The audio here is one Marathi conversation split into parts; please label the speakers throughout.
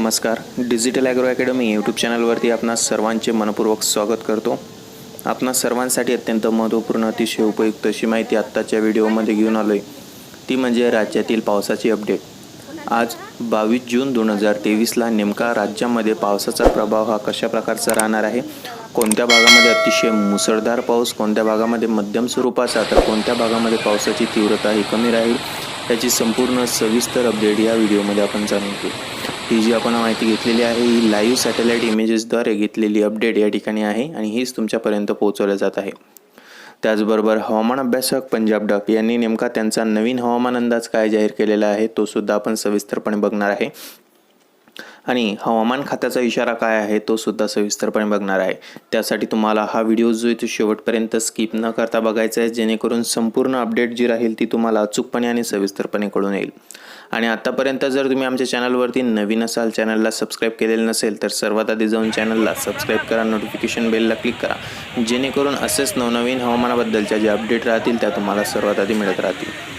Speaker 1: नमस्कार. डिजिटल ॲग्रो अकॅडमी यूट्यूब चॅनलवरती आपण सर्वांचे मनपूर्वक स्वागत करतो. आपणा सर्वांसाठी अत्यंत महत्त्वपूर्ण अतिशय उपयुक्त अशी माहिती आत्ताच्या व्हिडिओमध्ये घेऊन आलो आहे ती म्हणजे राज्यातील पावसाची अपडेट आज बावीस जून दोन हजार तेवीसला नेमका राज्यामध्ये पावसाचा प्रभाव हा कशा प्रकारचा राहणार आहे? कोणत्या भागामध्ये अतिशय मुसळधार पाऊस कोणत्या भागामध्ये मध्यम स्वरूपाचा तर कोणत्या भागामध्ये पावसाची तीव्रता ही कमी राहील? याची संपूर्ण सविस्तर अपडेट या व्हिडिओमध्ये आपण जाणून घेऊ. ही जी आपण माहिती घेतलेली आहे ही लाईव्ह सॅटेलाईट इमेजेसद्वारे घेतलेली अपडेट या ठिकाणी आहे आणि हीच तुमच्यापर्यंत पोहोचवल्या जात आहे. त्याचबरोबर हवामान अभ्यासक पंजाब डक यांनी नेमका त्यांचा नवीन हवामान अंदाज काय जाहीर केलेला आहे तो सुद्धा आपण सविस्तरपणे बघणार आहे. आणि हवामान खात्याचा इशारा काय आहे तो सुद्धा सविस्तरपणे बघणार आहे. त्यासाठी तुम्हाला हा व्हिडिओ जो आहे तो शेवटपर्यंत स्किप न करता बघायचा आहे जेणेकरून संपूर्ण अपडेट जी राहील ती तुम्हाला अचूकपणे आणि सविस्तरपणे कळून येईल. आणि आत्तापर्यंत जर तुम्ही आमच्या चॅनलवरती नवीन असाल चॅनलला सबस्क्राईब केलेलं नसेल तर सर्वात आधी जाऊन चॅनलला सबस्क्राईब करा नोटिफिकेशन बेलला क्लिक करा. जेणेकरून असेच नवनवीन हवामानाबद्दलच्या ज्या अपडेट राहतील त्या तुम्हाला सर्वात आधी मिळत राहतील.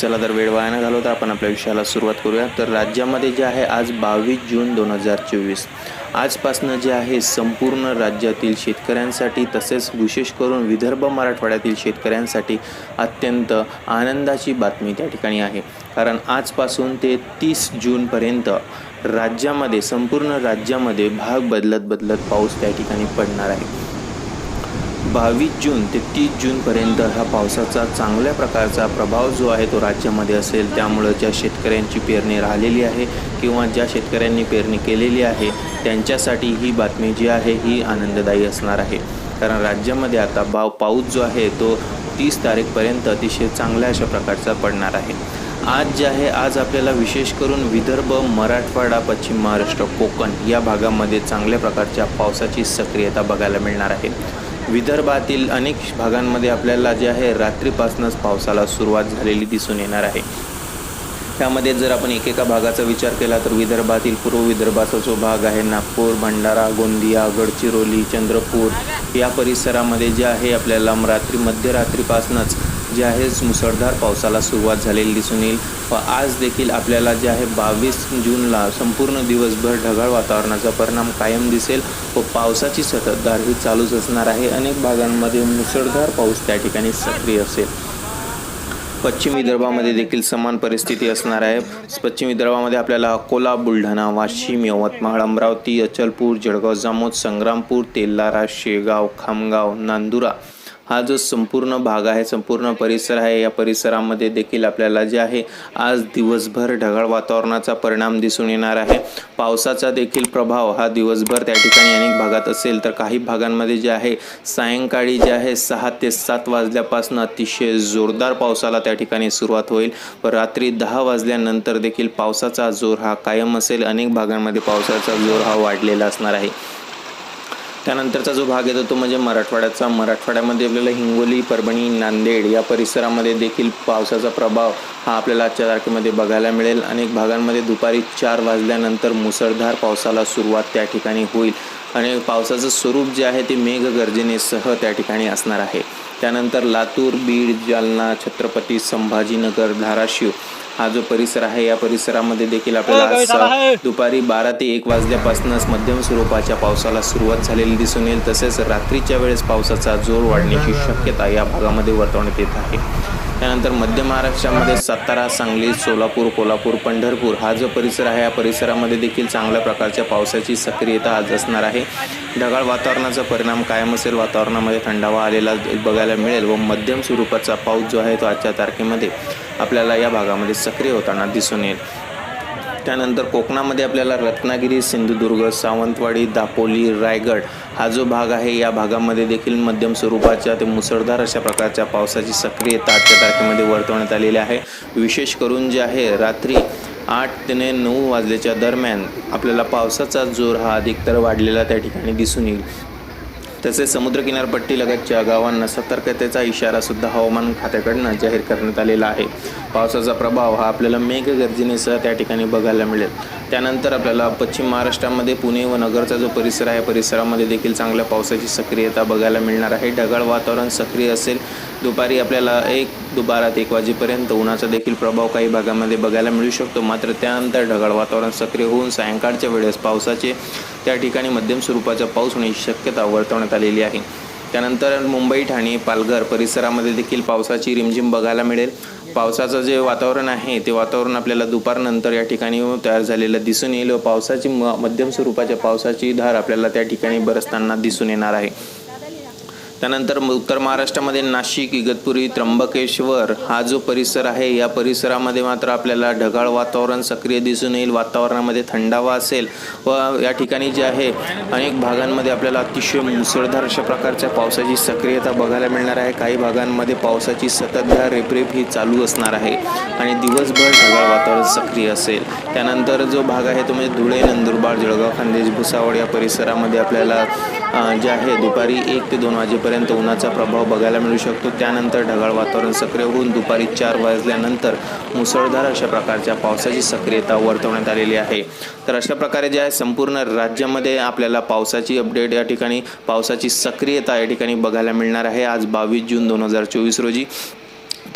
Speaker 1: चला तर वेळ वाया न घालवता आपण आपल्या विषयाला सुरुवात करूया. तर राज्यामध्ये जे आहे आज बावीस जून दोन हजार चोवीस. आजपासनं जे आहे संपूर्ण राज्यातील शेतकऱ्यांसाठी तसेच विशेष करून विदर्भ मराठवाड्यातील शेतकऱ्यांसाठी अत्यंत आनंदाची बातमी त्या ठिकाणी आहे. कारण आजपासून ते तीस जूनपर्यंत राज्यामध्ये संपूर्ण राज्यामध्ये भाग बदलत बदलत पाऊस त्या ठिकाणी पडणार आहे. बावीस जून ते तीस जूनपर्यंत हा पावसाचा चांगल्या प्रकारचा प्रभाव जो आहे तो राज्यामध्ये असेल त्यामुळं ज्या शेतकऱ्यांची पेरणी राहिलेली आहे किंवा ज्या शेतकऱ्यांनी पेरणी केलेली आहे त्यांच्यासाठी ही बातमी जी आहे ही आनंददायी असणार आहे. कारण राज्यामध्ये आता बाव पाऊस जो आहे तो तीस तारीखपर्यंत अतिशय चांगल्या अशा प्रकारचा पडणार आहे. आज जे आहे आज आपल्याला विशेष करून विदर्भ मराठवाडा पश्चिम महाराष्ट्र कोकण या भागामध्ये चांगल्या प्रकारच्या पावसाची सक्रियता बघायला मिळणार आहे. विदर्भातील अनेक भागांमध्ये आपल्याला जे आहे रात्रीपासूनच पावसाला सुरुवात झालेली दिसून येणार आहे. त्यामध्ये जर आपण एकेका भागाचा विचार केला तर विदर्भातील पूर्व विदर्भाचा जो भाग आहे नागपूर भंडारा गोंदिया गडचिरोली चंद्रपूर या परिसरामध्ये जे आहे आपल्याला रात्री मध्यरात्रीपासूनच जे आहे मुसळधार पावसाला सुरुवात झालेली दिसून येईल. व आज देखील आपल्याला जे आहे बावीस जूनला संपूर्ण दिवसभर ढगाळ वातावरणाचा परिणाम कायम दिसेल व पावसाची सततधार ही चालूच असणार आहे. अनेक भागांमध्ये मुसळधार पाऊस त्या ठिकाणी सक्रिय असेल. पश्चिम विदर्भामध्ये देखील समान परिस्थिती असणार आहे. पश्चिम विदर्भामध्ये आपल्याला अकोला बुलढाणा वाशिम यवतमाळ अमरावती अचलपूर जळगाव जामोद संग्रामपूर तेल्लारा शेगाव खामगाव नांदुरा हा जो संपूर्ण भाग आहे संपूर्ण परिसर आहे या परिसरामध्ये देखील आपल्याला जे आहे आज दिवसभर ढगाळ वातावरणाचा परिणाम दिसून येणार आहे. पावसाचा देखील प्रभाव हा दिवसभर त्या ठिकाणी अनेक भागात असेल तर काही भागांमध्ये जे आहे सायंकाळी जे आहे सहा ते सात वाजल्यापासून अतिशय जोरदार पावसाला त्या ठिकाणी सुरुवात होईल. व रात्री दहा वाजल्यानंतर देखील पावसाचा जोर हा कायम असेल. अनेक भागांमध्ये पावसाचा जोर हा वाढलेला असणार आहे. त्यानंतरचा जो भाग येतो तो म्हणजे मराठवाड्याचा. मराठवाड्यामध्ये आपल्याला हिंगोली परभणी नांदेड या परिसरामध्ये देखील पावसाचा प्रभाव हा आपल्याला आजच्या तारखेमध्ये बघायला मिळेल. अनेक भागांमध्ये दुपारी चार वाजल्यानंतर मुसळधार पावसाला सुरुवात त्या ठिकाणी होईल. आणि पावसाचं स्वरूप जे आहे ते मेघगर्जनेसह त्या ठिकाणी असणार आहे. त्यानंतर लातूर बीड जालना छत्रपती संभाजीनगर धाराशिव हा जो परिसर आहे या परिसरामध्ये देखील आपल्याला आज दुपारी बारा ते एक वाजल्यापासूनच मध्यम स्वरूपाच्या पावसाला सुरुवात झालेली दिसून येईल. तसेच रात्रीच्या वेळेस पावसाचा जोर वाढण्याची शक्यता या भागामध्ये वर्तवण्यात येत आहे. त्यानंतर मध्य महाराष्ट्रामध्ये सातारा सांगली सोलापूर कोल्हापूर पंढरपूर हा जो परिसर आहे या परिसरामध्ये देखील चांगल्या प्रकारच्या पावसाची सक्रियता आज असणार आहे. ढगाळ वातावरणाचा परिणाम कायम असेल वातावरणामध्ये थंडावा आलेला बघायला मिळेल व मध्यम स्वरूपाचा पाऊस जो आहे तो आजच्या तारखेमध्ये आपल्याला या भागामध्ये सक्रिय होताना दिसून येईल. त्यानंतर कोकणामध्ये आपल्याला रत्नागिरी सिंधुदुर्ग सावंतवाडी दापोली रायगड हा जो भाग आहे या भागामध्ये देखील मध्यम स्वरूपाच्या ते मुसळधार अशा प्रकारच्या पावसाची सक्रियता आजच्या तारखेमध्ये वर्तवण्यात आलेली आहे. विशेष करून जे आहे रात्री आठ ते नऊ वाजल्याच्या दरम्यान आपल्याला पावसाचा जोर हा अधिकतर वाढलेला त्या ठिकाणी दिसून येईल. तसेच समुद्रकिनारपट्टी लगतच्या गावांना सतर्कतेचा इशारा सुद्धा हवामान खात्याकडनं जाहीर करण्यात आलेला आहे. पावसाचा प्रभाव हा आपल्याला मेघगर्जनेसह त्या ठिकाणी बघायला मिळेल. त्यानंतर आपल्याला पश्चिम महाराष्ट्रामध्ये पुणे व नगरचा जो परिसर आहे परिसरामध्ये देखील चांगल्या पावसाची सक्रियता बघायला मिळणार आहे. ढगाळ वातावरण सक्रिय असेल दुपारी आपल्याला एक दुपारात एक वाजेपर्यंत उन्हाचा देखील प्रभाव काही भागामध्ये बघायला मिळू शकतो. मात्र त्यानंतर ढगाळ वातावरण सक्रिय होऊन सायंकाळच्या वेळेस पावसाचे त्या ठिकाणी मध्यम स्वरूपाचा पाऊस होण्याची शक्यता वर्तवण्यात आलेली आहे. त्यानंतर मुंबई ठाणे पालघर परिसरामध्ये देखील पावसाची रिमझिम बघायला मिळेल. पावसाचं जे वातावरण आहे ते वातावरण आपल्याला दुपारनंतर या ठिकाणी तयार झालेलं दिसून येईल व पावसाची म मध्यम स्वरूपाच्या पावसाची धार आपल्याला त्या ठिकाणी बरसताना दिसून येणार आहे. त्यानंतर म- उत्तर महाराष्ट्रामध्ये नाशिक इगतपुरी त्र्यंबकेश्वर हा जो परिसर आहे या परिसरामध्ये मात्र आपल्याला ढगाळ वातावरण सक्रिय दिसून येईल. वातावरणामध्ये थंडावा असेल व या ठिकाणी जे आहे अनेक भागांमध्ये आपल्याला अतिशय मुसळधार अशा प्रकारच्या पावसाची सक्रियता बघायला मिळणार आहे. काही भागांमध्ये पावसाची सततधार रेपरेप ही चालू असणार आहे आणि दिवसभर ढगाळ वातावरण सक्रिय असेल. त्यानंतर जो भाग आहे तो म्हणजे धुळे नंदुरबार जळगाव खानदेश भुसावळ या परिसरामध्ये आपल्याला जे आहे दुपारी एक ते दोन वाजेपर्यंत उन्हाचा प्रभाव बघायला मिळू शकतो. त्यानंतर ढगाळ वातावरण सक्रिय होऊन दुपारी चार वाजल्यानंतर मुसळधार अशा प्रकारच्या पावसाची सक्रियता वर्तवण्यात आलेली आहे. तर अशा प्रकारे जे आहे संपूर्ण राज्यामध्ये आपल्याला पावसाची अपडेट या ठिकाणी पावसाची सक्रियता या ठिकाणी बघायला मिळणार आहे. आज बावीस जून दोन हजार चोवीस रोजी.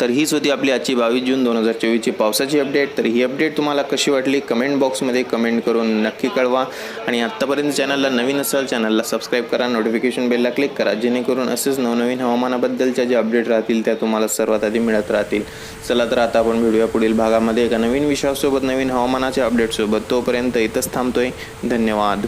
Speaker 1: तर हीच होती आपली आजची बावीस जून दोन हजार चोवीसची पावसाची अपडेट तर ही अपडेट तुम्हाला कशी वाटली? कमेंट बॉक्समध्ये कमेंट करून नक्की कळवा. आणि आत्तापर्यंत चॅनलला नवीन असाल चॅनलला सबस्क्राईब करा. नोटिफिकेशन बेलला क्लिक करा. जेणेकरून असेच नवनवीन हवामानाबद्दलच्या ज्या अपडेट राहतील त्या तुम्हाला सर्वात आधी मिळत राहतील. चला तर आता आपण व्हिडिओ पुढील भागामध्ये. एका नवीन विषयासोबत नवीन हवामानाच्या अपडेटसोबत तोपर्यंत इथंच थांबतोय. धन्यवाद.